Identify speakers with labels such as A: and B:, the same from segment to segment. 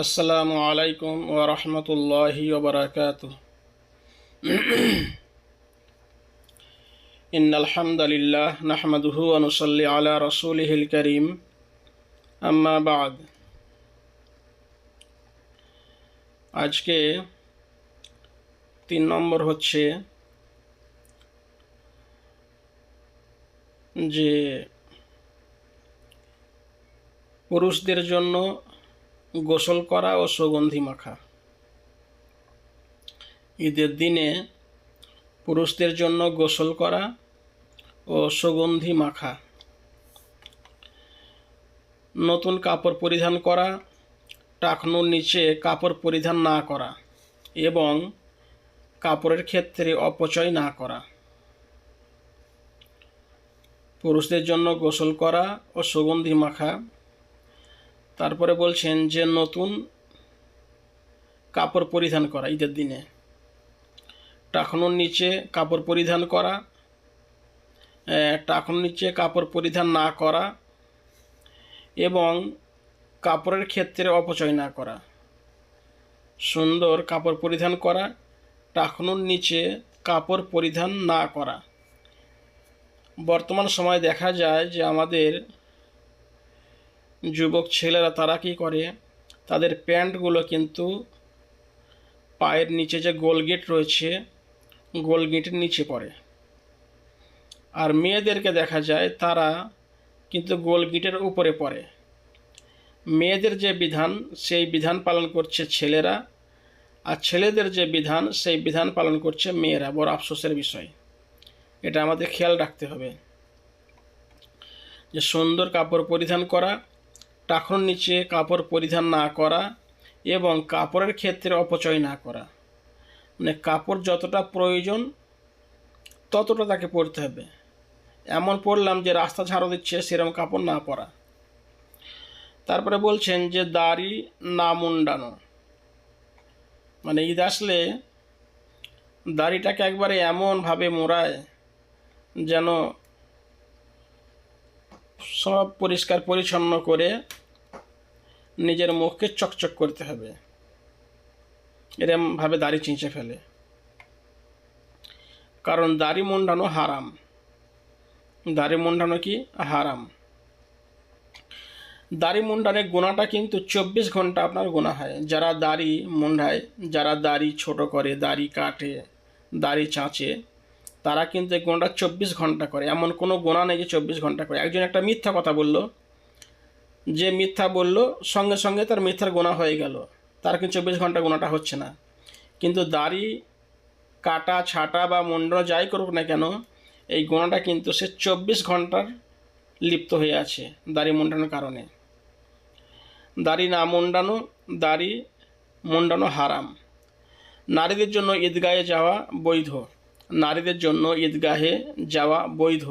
A: আসসালামু আলাইকুম ওয়া রাহমাতুল্লাহি ওয়া বারাকাতুহু। ইন্নাল হামদালিল্লাহ নাহমাদুহু ওয়া নুসাল্লি আলা রাসূলিহিল কারীম। আম্মা বাদ। আজকে তিন নম্বর হচ্ছে যে পুরুষদের জন্য গোসল করা ও সুগন্ধি মাখা। ঈদের দিনে পুরুষদের জন্য গোসল করা ও সুগন্ধি মাখা। নতুন কাপড় পরিধান করা, টাকনুর নিচে কাপড় পরিধান না করা এবং কাপড়ের ক্ষেত্রে অপচয় না করা। পুরুষদের জন্য গোসল করা ও সুগন্ধি মাখা তারপরে বলছেন যে নতুন কাপড় পরিধান করা ঈদের দিনে। টাকনুর নিচে কাপড় পরিধান করা টাকনুর নিচে কাপড় পরিধান না করা এবং কাপড়ের ক্ষেত্রে অপচয় না করা। সুন্দর কাপড় পরিধান করা টাকনুর নিচে কাপড় পরিধান না করা। বর্তমান সময় দেখা যায় যে আমাদের যুবক ছেলেরা তারা কী করে? তাদের প্যান্টগুলো কিন্তু পায়ের নিচে যে গোলগেট রয়েছে গোলগেটের নিচে পড়ে। আর মেয়েদেরকে দেখা যায় তারা কিন্তু গোলগেটের উপরে পড়ে। মেয়েদের যে বিধান, সেই বিধান পালন করছে ছেলেরা, আর ছেলেদের যে বিধান, সেই বিধান পালন করছে মেয়েরা। বড় আফসোসের বিষয়। এটা আমাদের খেয়াল রাখতে হবে। যে সুন্দর কাপড় পরিধান করা টাকর নিচে কাপড় পরিধান না করা এবং কাপড়ের ক্ষেত্রে অপচয় না করা। মানে কাপড় যতটা প্রয়োজন ততটা তাকে পরতে হবে। এমন পড়লাম যে রাস্তা ঝাড়ো দিচ্ছে সেরকম কাপড় না পরা। তারপরে বলছেন যে দাড়ি না মুন্ডানো। মানে ঈদ আসলে দাড়িটাকে একবারে এমনভাবে মোড়ায় যেন সব পরিষ্কার পরিচ্ছন্ন করে নিজের মুখকে চকচক করতে হবে। এরমভাবে দাড়ি চিঁচে ফেলে। কারণ দাড়ি মুন্ডানো হারাম। দাড়ি মুন্ডানো কি? হারাম। দাড়ি মুন্ডানের গোনাটা কিন্তু চব্বিশ ঘণ্টা আপনার গোনা হয়। যারা দাড়ি মুন্ডায়, যারা দাড়ি ছোট করে, দাড়ি কাটে, দাড়ি চাঁচে তারা কিন্তু এই গোনাটা চব্বিশ ঘণ্টা করে। এমন কোনো গোনা নেই যে চব্বিশ ঘণ্টা করে। একজন একটা মিথ্যা কথা বলল, যে মিথ্যা বলল, সঙ্গে সঙ্গে তার মিথ্যার গোনা হয়ে গেল। তার কিন্তু চব্বিশ ঘণ্টা গোনাটা হচ্ছে না। কিন্তু দাড়ি, কাটা, ছাটা বা মুন্ডানো যাই করুক না কেন, এই গোনাটা কিন্তু সে চব্বিশ ঘণ্টার লিপ্ত হয়ে আছে দাড়ি মুন্ডানোর কারণে। দাড়ি না মুন্ডানো, দাড়ি মুন্ডানো হারাম। নারীদের জন্য ঈদগাহে যাওয়া বৈধ। নারীদের জন্য ঈদগাহে যাওয়া বৈধ।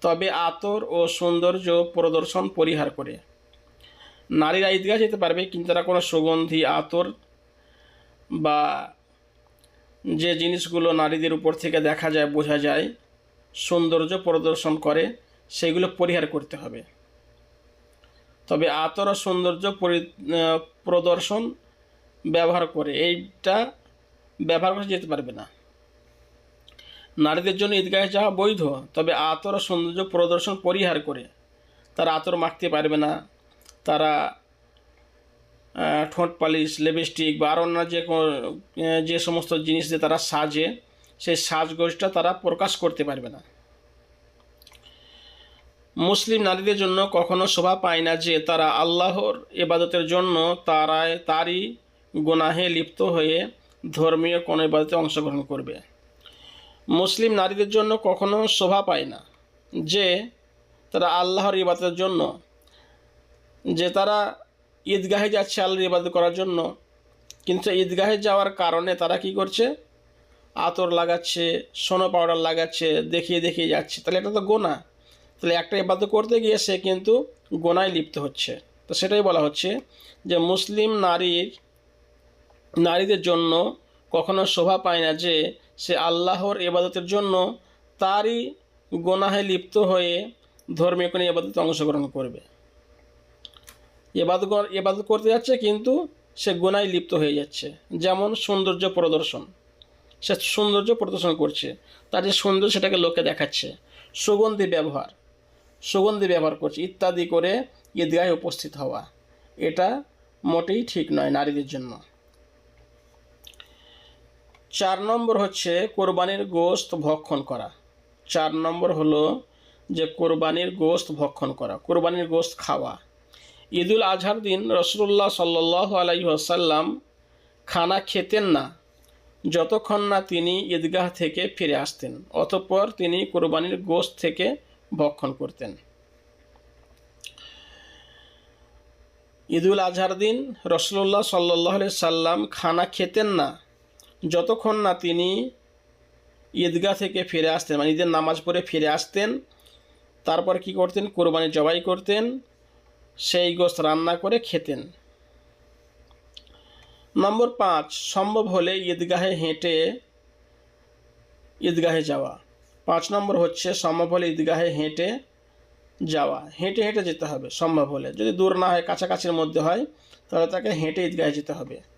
A: তবে আতর ও সৌন্দর্য প্রদর্শন পরিহার করে। নারীরা ঈদগাহ যেতে পারবে, কিন্তু তারা কোনো সুগন্ধি, আতর বা যে জিনিসগুলো নারীদের উপর থেকে দেখা যায়, বোঝা যায়, সৌন্দর্য প্রদর্শন করে, সেগুলো পরিহার করতে হবে। তবে আতর ও সৌন্দর্য প্রদর্শন ব্যবহার করে, এইটা ব্যবহার করে যেতে পারবে না। নারীদের জন্য ঈদগাহে যাওয়া বৈধ, তবে আতর সৌন্দর্য প্রদর্শন পরিহার করে। তারা আতর মাখতে পারবে না। তারা ঠোঁট পালিশ লিপস্টিক বা আরও অন্য যে যে সমস্ত জিনিস দিয়ে তারা সাজে, সেই সাজগোজটা তারা প্রকাশ করতে পারবে না। মুসলিম নারীদের জন্য কখনো শোভা পায় না যে তারা আল্লাহর ইবাদতের জন্য তারায় তারই গোনাহে লিপ্ত হয়ে ধর্মীয় কোনো ইবাদতে অংশগ্রহণ করবে। মুসলিম নারীদের জন্য কখনো শোভা পায় না। যে তারা আল্লাহর ইবাদতের জন্য, যে তারা ঈদগাহে যাচ্ছে আল্লাহর ইবাদত করার জন্য, কিন্তু ঈদগাহে যাওয়ার কারণে তারা কি করছে? আতর লাগাচ্ছে, সোনো পাউডার লাগাচ্ছে, দেখিয়ে দেখিয়ে যাচ্ছে। তাহলে এটা তো গোনা। তাহলে একটা ইবাদত করতে গিয়ে সে কিন্তু গোনায় লিপ্ত হচ্ছে। তো সেটাই বলা হচ্ছে যে মুসলিম নারীর, নারীদের জন্য কখনো শোভা পায় না যে সে আল্লাহর এবাদতের জন্য তারই গোনাহে লিপ্ত হয়ে ধর্মীয় কোনো এবাদতে অংশগ্রহণ করবে। এবাদত এবাদত করতে যাচ্ছে কিন্তু সে গোনায় লিপ্ত হয়ে যাচ্ছে। যেমন সৌন্দর্য প্রদর্শন। সে সৌন্দর্য প্রদর্শন করছে। তার যে সৌন্দর্য সেটাকে লোকে দেখাচ্ছে। সুগন্ধি ব্যবহার। সুগন্ধি ব্যবহার করছে। ইত্যাদি করে ঈদগাহে উপস্থিত হওয়া। এটা মোটেই ঠিক নয় নারীদের জন্য। চার নম্বর হচ্ছে কোরবানির গোস্ত ভক্ষণ করা। চার নম্বর হলো যে কোরবানির গোস্ত ভক্ষণ করা, কোরবানির গোস্ত খাওয়া। ঈদুল আজহার দিন রসুল্লাহ সাল্লাহ আলাই আসাল্লাম খানা খেতেন না, যতক্ষণ না তিনি ঈদগাহ থেকে ফিরে আসতেন, অতঃপর তিনি কোরবানির গোস্ত থেকে ভক্ষণ করতেন। ঈদুল আজহার দিন রসুল্লাহ সাল্লাহ সাল্লাম খানা খেতেন না যতক্ষণ না তিনি ঈদগাহ থেকে ফিরে আসতেন মানে ঈদের নামাজ পড়ে ফিরে আসতেন, তারপর কি করতেন? কোরবানি জবাই করতেন, সেই গোস্ত রান্না করে খেতেন। নম্বর পাঁচ, সম্ভব হলে ঈদগাহে হেঁটে ঈদগাহে যাওয়া। পাঁচ নম্বর হচ্ছে, সম্ভব হলে ঈদগাহে হেঁটে যাওয়া। হেঁটে হেঁটে যেতে হবে, সম্ভব হলে। যদি দূর না হয়, কাছাকাছির মধ্যে হয়, তাহলে তাকে হেঁটে ঈদগাহে যেতে হবে।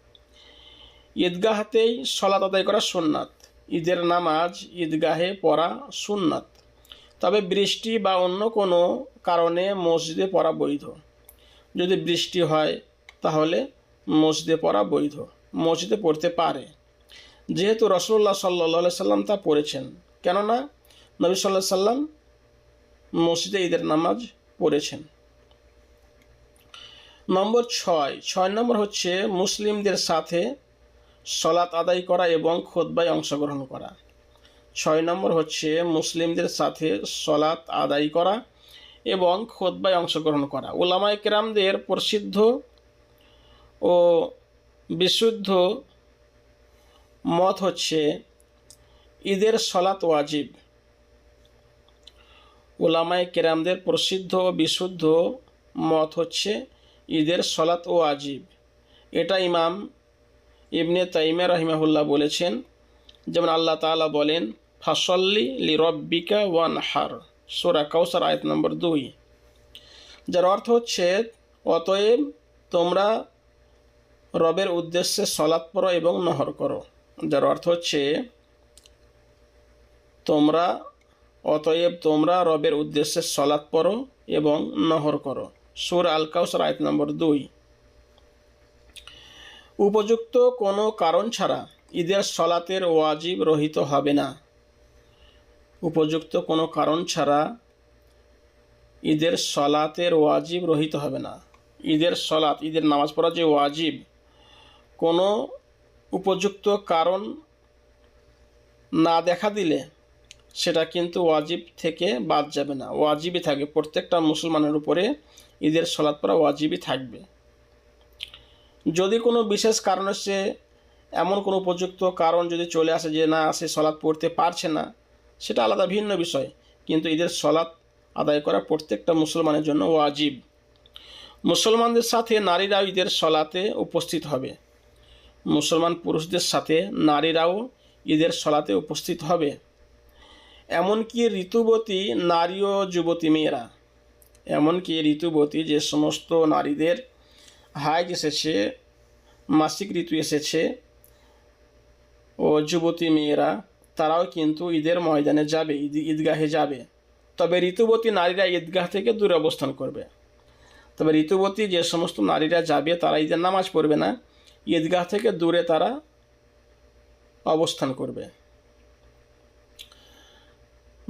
A: ঈদগাহতেই সলাত আদায় করা সুন্নাত। ঈদের নামাজ ঈদগাহে পড়া সুন্নাত। তবে বৃষ্টি বা অন্য কোনো কারণে মসজিদে পড়া বৈধ। যদি বৃষ্টি হয়, তাহলে মসজিদে পড়া বৈধ। মসজিদে পড়তে পারে। যেহেতু রসুল্লাহ সাল্লা সাল্লাম তা পড়েছেন। কেননা নবী সাল্লাহ সাল্লাম মসজিদে ঈদের নামাজ পড়েছেন। নম্বর ছয়। ছয় নম্বর হচ্ছে মুসলিমদের সাথে সলাৎ আদায় করা এবং খোদবায় অংশগ্রহণ করা। ছয় নম্বর হচ্ছে মুসলিমদের সাথে সলাৎ আদায় করা এবং খোদবায় অংশগ্রহণ করা। ওলামায় কেরামদের প্রসিদ্ধ ও বিশুদ্ধ মত হচ্ছে ঈদের সলাৎ ওয়াজিব। ওলামায় কেরামদের প্রসিদ্ধ ও বিশুদ্ধ মত হচ্ছে ঈদের সলাৎ ও আজিব এটা ইমাম ইবনে তাইমে রহিমাহুল্লাহ বলেছেন, যেমন আল্লাহ তালা বলেন, ফাসল্লি লি রব্বিকা ওয়ান হার সোরা কাউসার আয়াত নম্বর দুই। যার অর্থ হচ্ছে, অতএব তোমরা রবের উদ্দেশ্যে সলাৎ পড়ো এবং নহর করো। যার অর্থ হচ্ছে, তোমরা, অতএব তোমরা রবের উদ্দেশ্যে সলাৎ পড়ো এবং নহর করো। সুর আল কাউসার আয়াত নম্বর দুই। উপযুক্ত কোনো কারণ ছাড়া ঈদের সলাতের ওয়াজিব রহিত হবে না। উপযুক্ত কোনো কারণ ছাড়া ঈদের সলাতের ওয়াজিব রহিত হবে না। ঈদের সলাত, ঈদের নামাজ পড়া যে ওয়াজিব, কোনো উপযুক্ত কারণ না দেখা দিলে সেটা কিন্তু ওয়াজিব থেকে বাদ যাবে না। ওয়াজিবই থাকবে প্রত্যেকটা মুসলমানের উপরে ঈদের সলাৎ পড়া ওয়াজিবই থাকবে। যদি কোনো বিশেষ কারণে সে এমন কোনো উপযুক্ত কারণ যদি চলে আসে যে না, সে সলাৎ পড়তে পারছে না, সেটা আলাদা ভিন্ন বিষয়। কিন্তু ঈদের সলাৎ আদায় করা প্রত্যেকটা মুসলমানের জন্য ওয়াজিব। মুসলমানদের সাথে নারীরাও ঈদের সলাতে উপস্থিত হবে। মুসলমান পুরুষদের সাথে নারীরাও ঈদের সলাতে উপস্থিত হবে। এমনকি ঋতুবতী নারী ও যুবতী মেয়েরা, এমনকি ঋতুবতী যে সমস্ত নারীদের হাইজ এসেছে মাসিক ঋতু এসেছে। ও যুবতী মেয়েরা, তারাও কিন্তু ঈদের ময়দানে যাবে, ঈদ, ঈদগাহে যাবে। তবে ঋতুবতী নারীরা ঈদগাহ থেকে দূরে অবস্থান করবে। তবে ঋতুবতী যে সমস্ত নারীরা যাবে, তারা ঈদের নামাজ পড়বে না। ঈদগাহ থেকে দূরে তারা অবস্থান করবে।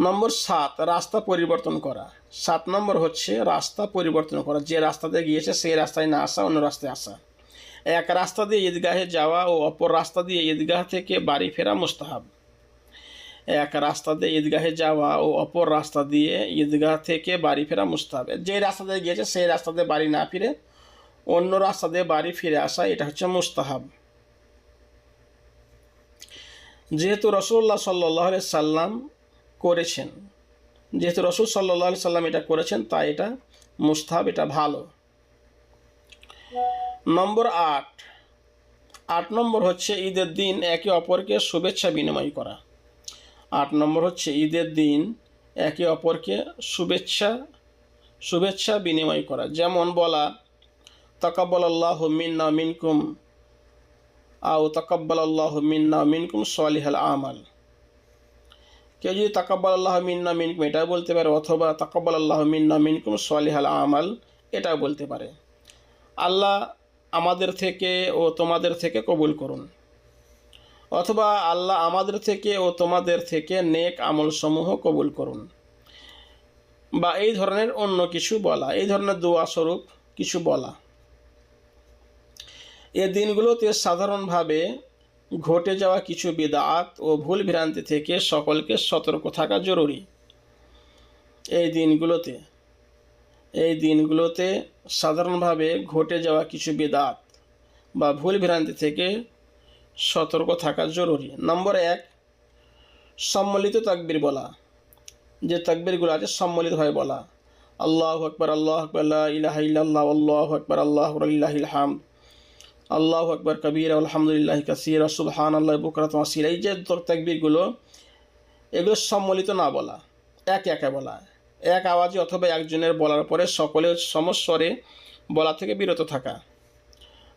A: নম্বর সাত, রাস্তা পরিবর্তন করা। সাত নম্বর হচ্ছে রাস্তা পরিবর্তন করা। যে রাস্তাতে গিয়েছে, সেই রাস্তায় না আসা, অন্য রাস্তায় আসা। এক রাস্তা দিয়ে ঈদগাহে যাওয়া ও অপর রাস্তা দিয়ে ঈদগাহ থেকে বাড়ি ফেরা মুস্তাহাব। এক রাস্তা দিয়ে ঈদগাহে যাওয়া ও অপর রাস্তা দিয়ে ঈদগাহ থেকে বাড়ি ফেরা মুস্তাহাব। যে রাস্তা দিয়ে গিয়েছে, সেই রাস্তা দিয়ে বাড়ি না ফিরে অন্য রাস্তা দিয়ে বাড়ি ফিরে আসা, এটা হচ্ছে মুস্তাহাব। যেহেতু রসুল্লাহ সাল্লাহ সাল্লাম করেছেন, যেহেতু রসুল সাল্লাহ সাল্লাম এটা করেছেন, তাই এটা মুস্তাহাব, এটা ভালো। নম্বর আট। আট নম্বর হচ্ছে ঈদের দিন একে অপরকে শুভেচ্ছা বিনিময় করা। আট নম্বর হচ্ছে ঈদের দিন একে অপরকে শুভেচ্ছা শুভেচ্ছা বিনিময় করা। যেমন বলা তকাব্বাল আল্লাহ মিন্না মিনকুম আও তকাব্বাল আল্লাহ মিন্না মিনকুম সালিহাল আমাল কেউ যদি তাকাব্বাল আল্লাহ মিন্না মিনকুম এটা বলতে পারে, অথবা তাকাব্বাল আল্লাহ মিন্না মিনকুম সালিহাল আমাল এটা বলতে পারে। আল্লাহ আমাদের থেকে ও তোমাদের থেকে কবুল করুন। অথবা আল্লাহ আমাদের থেকে ও তোমাদের থেকে নেক আমলসমূহ কবুল করুন। বা এই ধরনের অন্য কিছু বলা, এই ধরনের দোয়া স্বরূপ কিছু বলা। এ দিনগুলোতে সাধারণভাবে ঘটে যাওয়া কিছু বিদাত ও ভুল ভ্রান্তি থেকে সকলকে সতর্ক থাকা জরুরি। এই দিনগুলোতে এই দিনগুলোতে সাধারণভাবে ঘটে যাওয়া কিছু বিদাত বা ভুল ভ্রান্তি থেকে সতর্ক থাকা জরুরি। নম্বর এক, সম্মিলিত তাকবির বলা। যে তাকবিরগুলো আছে সম্মিলিতভাবে বলা। আল্লাহ আকবর আল্লাহ আকবর ইলাহ ইল্লাল্লাহ, আল্লাহ আকবর, আল্লাহ ইল্লাহিল হামদ আল্লাহ আকবর, কবির, আলহামদুলিল্লাহ কাসির সুবহান আল্লাহ বুকরাত এই যে তাকবিরগুলো, এগুলো সম্মিলিত না বলা। এক একে বলা। এক আওয়াজে অথবা একজনের বলার পরে সকলের সমস্বরে বলা থেকে বিরত থাকা।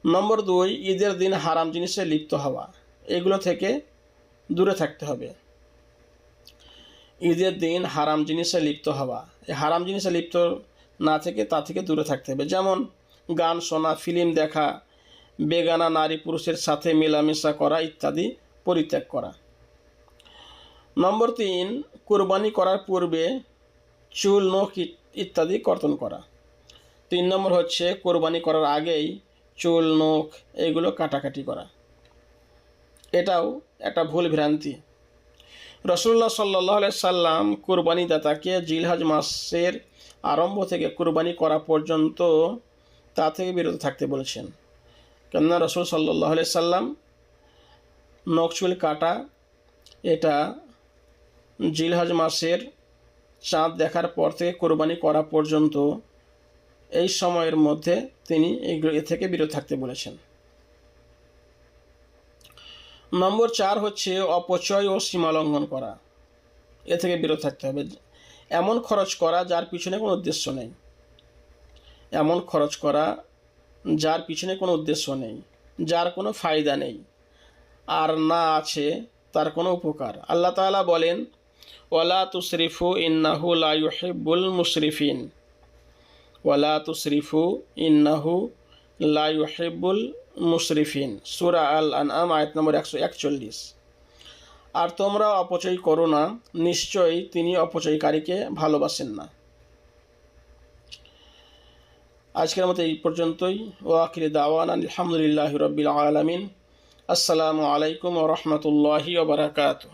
A: নম্বর দুই, ঈদের দিন হারাম জিনিসে লিপ্ত হওয়া। এগুলো থেকে দূরে থাকতে হবে। ঈদের দিন হারাম জিনিসে লিপ্ত হওয়া। এই হারাম জিনিসে লিপ্ত না থেকে তা থেকে দূরে থাকতে হবে। যেমন গান শোনা, ফিল্ম দেখা, বেগানা, নারী পুরুষের সাথে মেলামেশা করা ইত্যাদি পরিত্যাগ করা। নম্বর তিন, কোরবানি করার পূর্বে চুল নখ ইত- ইত্যাদি কর্তন করা। তিন নম্বর হচ্ছে কোরবানি করার আগেই চুল নখ এগুলো কাটাকাটি করা। এটাও একটা ভুল ভ্রান্তি। রসুল্লাহ সাল্লাহ সাল্লাম কোরবানি দাতাকে জিলহাজ মাসের আরম্ভ থেকে কোরবানি করা পর্যন্ত তা থেকে বিরত থাকতে বলেছেন। কেননা রসুল সাল্লাহ সাল্লাম নখ, চুল কাটা, এটা জিলহাজ মাসের চাঁদ দেখার পর থেকে কোরবানি করা পর্যন্ত এই সময়ের মধ্যে তিনি এইগুলো এ থেকে বিরত থাকতে বলেছেন। নম্বর চার হচ্ছে অপচয় ও সীমালঙ্ঘন করা। এ থেকে বিরত থাকতে হবে। এমন খরচ করা যার পিছনে কোনো উদ্দেশ্য নেই। এমন খরচ করা যার পিছনে কোনো উদ্দেশ্য নেই, যার কোনো ফায়দা নেই। আর না আছে, তার কোনো উপকার। আল্লাহ তাআলা বলেন ওয়ালা তুসরিফু ইন্নাহু লা ইউহিব্বুল মুসরিফিন। ওয়ালা তুসরিফু ইন্নাহু লা ইউহিব্বুল মুসরিফিন। সূরা আল আনআম আয়াত নম্বর একশো একচল্লিশ। আর তোমরা অপচয় করো না, নিশ্চয়ই তিনি অপচয়কারীকে ভালোবাসেন না। আজকের মতো এই পর্যন্তই। ও আখিরি দাওয়ান, আলহামদুলিল্লাহ রবিল আলমিন। আসসালামু আলাইকুম ও রহমতুল্লাহি ওবরাকাতুহ